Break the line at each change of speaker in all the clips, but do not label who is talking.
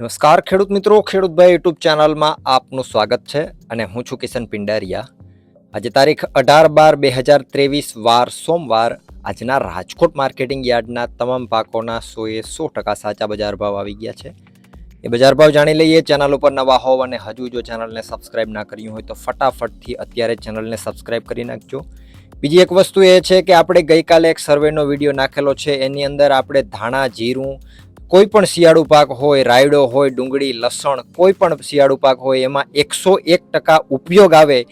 નમસ્કાર, ખેડૂત મિત્રો. ખેડૂતભાઈ યુટ્યુબ ચેનલમાં આપનું સ્વાગત છે અને હું છું કિશન પિંડારિયા. આજે તારીખ અઢાર બાર બે હજાર ત્રેવીસ, વાર સોમવાર, આજના રાજકોટ માર્કેટિંગ યાર્ડના તમામ પાકોના સોએ સો ટકા સાચા બજાર ભાવ આવી ગયા છે. એ બજાર ભાવ જાણી લઈએ, ચેનલ ઉપર નવા હોવ અને હજુ જો ચેનલને સબસ્ક્રાઇબ ના કર્યું હોય તો ફટાફટથી અત્યારે ચેનલને સબસ્ક્રાઇબ કરી નાખજો. બીજી એક વસ્તુ એ છે કે આપણે ગઈકાલે એક સર્વેનો વીડિયો નાખેલો છે. એની અંદર આપણે ધાણા, જીરું કોઈ પણ શિયાળુ પાક હોય, રાયડો હોય, ડુંગળી, લસણ કોઈ પણ શિયાળુ પાક હોય, એમાં એકસો એક ટકા ઉપયોગ આવે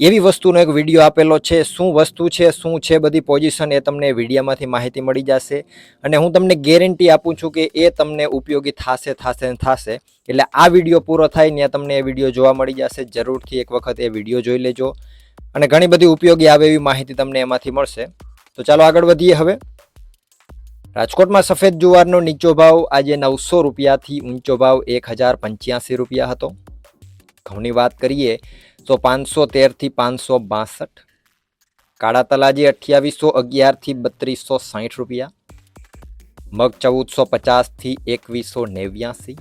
એવી વસ્તુનો એક વીડિયો આપેલો છે. શું વસ્તુ છે, શું છે બધી પોઝિશન એ તમને વિડીયામાંથી માહિતી મળી જશે. અને હું તમને ગેરંટી આપું છું કે એ તમને ઉપયોગી થશે થશે થશે. એટલે આ વીડિયો પૂરો થાય, ત્યાં તમને એ વીડિયો જોવા મળી જશે. જરૂરથી એક વખત એ વીડિયો જોઈ લેજો. અને ઘણી બધી ઉપયોગી આવે એવી માહિતી તમને એમાંથી મળશે. તો ચાલો આગળ વધીએ હવે. રાજકોટમાં સફેદ જુવારનો નીચો ભાવ આજે નવસો રૂપિયાથી ઊંચો ભાવ એક હજાર પંચ્યાસી રૂપિયા હતો. ઘઉંની વાત કરીએ તો પાંચસો તેરથી પાંચસો બાસઠ. કાળા તલાજી અઠ્યાવીસો અગિયારથી બત્રીસો સાઠ રૂપિયા. મગ ચૌદસો પચાસથી એકવીસો નેવ્યાસી.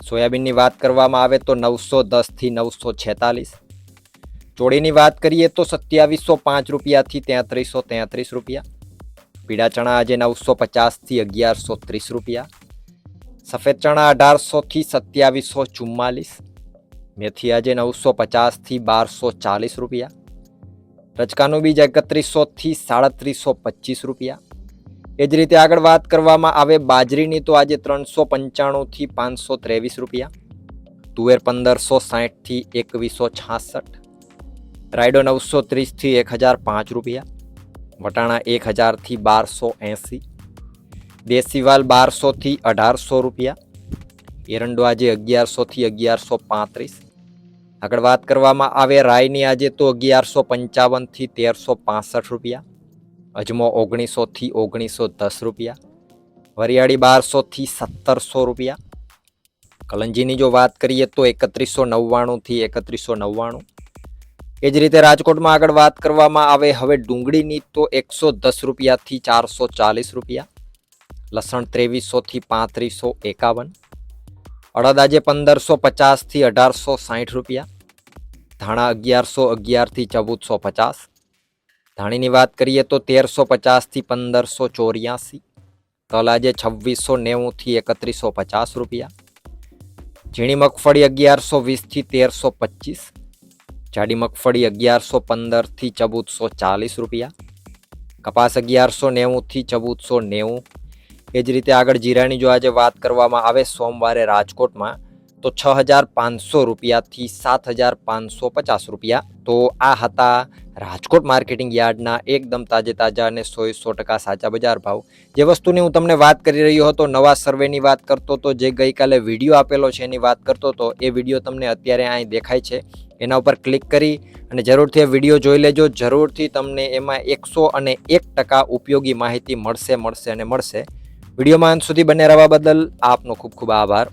સોયાબીનની વાત કરવામાં આવે તો નવસો દસથી નવસો છેતાલીસ. ચોળીની વાત કરીએ તો સત્યાવીસો પાંચ રૂપિયાથી તેત્રીસો તેત્રીસ રૂપિયા. પીળા ચણા આજે નવસો પચાસથી અગિયારસો ત્રીસ રૂપિયા. સફેદ ચણા અઢારસોથી સત્યાવીસો ચુમ્માલીસ. મેથી આજે નવસો પચાસથી બારસો ચાલીસ રૂપિયા. રચકાનું બીજ એકત્રીસોથી સાડત્રીસો પચીસ રૂપિયા. એ જ રીતે આગળ વાત કરવામાં આવે બાજરીની તો આજે ત્રણસો પંચાણુંથી પાંચસો ત્રેવીસ રૂપિયા. તુવેર પંદરસો સાહીઠથી એકવીસો છાસઠ. રાયડો નવસો ત્રીસથી એક હજાર પાંચ રૂપિયા. વટાણા એક હજારથી બારસો એંસી દેશી વાલ બારસોથી અઢારસો રૂપિયા, એરંડો આજે અગિયારસોથી અગિયારસો પાંત્રીસ. આગળ વાત કરવામાં આવે, રાયની આજે તો અગિયારસો પંચાવનથી તેરસો પાસઠ રૂપિયા, અજમો ઓગણીસોથી ઓગણીસો દસ રૂપિયા, વરિયાળી બારસોથી સત્તરસો રૂપિયા. કલંજીની જો વાત કરીએ તો એકત્રીસો નવ્વાણુંથી એકત્રીસો નવ્વાણું. એ જ રીતે રાજકોટમાં આગળ વાત કરવામાં આવે, હવે ડુંગળીની તો એકસો દસ રૂપિયાથી ચારસો ચાલીસ રૂપિયા, લસણ ત્રેવીસોથી પાંત્રીસો એકાવન, અડદ આજે પંદરસો પચાસથી અઢારસો સાઠ રૂપિયા, ધાણા અગિયારસો અગિયારથી ચૌદસો પચાસ, ધાણીની વાત કરીએ તો તેરસો પચાસથી પંદરસો ચોર્યાસી, તલ આજે છવ્વીસો નેવુંથી એકત્રીસો પચાસ રૂપિયા, ઝીણી મગફળી અગિયારસો વીસથી તેરસો પચીસ જાડી મગફળી અગિયારસો પંદરથી ચૌદસો ચાલીસ રૂપિયા. કપાસ અગિયારસો નેવુંથી ચૌદસો નેવું. એ જ રીતે આગળ જીરાની જો આજે વાત કરવામાં આવે સોમવારે રાજકોટમાં, તો છ હજાર પાંચસો રૂપિયાથી સાત હજાર પાંચસો પચાસ રૂપિયા. તો આ હતા રાજકોટ માર્કેટિંગ યાર્ડના એકદમ તાજે તાજા અને સો સો ટકા સાચા બજાર ભાવ. જે વસ્તુની હું તમને વાત કરી રહ્યો હતો, નવા સર્વેની વાત કરતો હતો જે ગઈકાલે વીડિયો આપેલો છે એની વાત કરતો હતો એ વીડિયો તમને અત્યારે અહીં દેખાય છે. એના ઉપર ક્લિક કરી અને જરૂરથી એ વીડિયો જોઈ લેજો. જરૂરથી તમને એમાં એકસો અને એક ટકા ઉપયોગી માહિતી મળશે મળશે અને મળશે. વિડીયોમાં અંત સુધી બને રહેવા બદલ આપનો ખૂબ ખૂબ આભાર.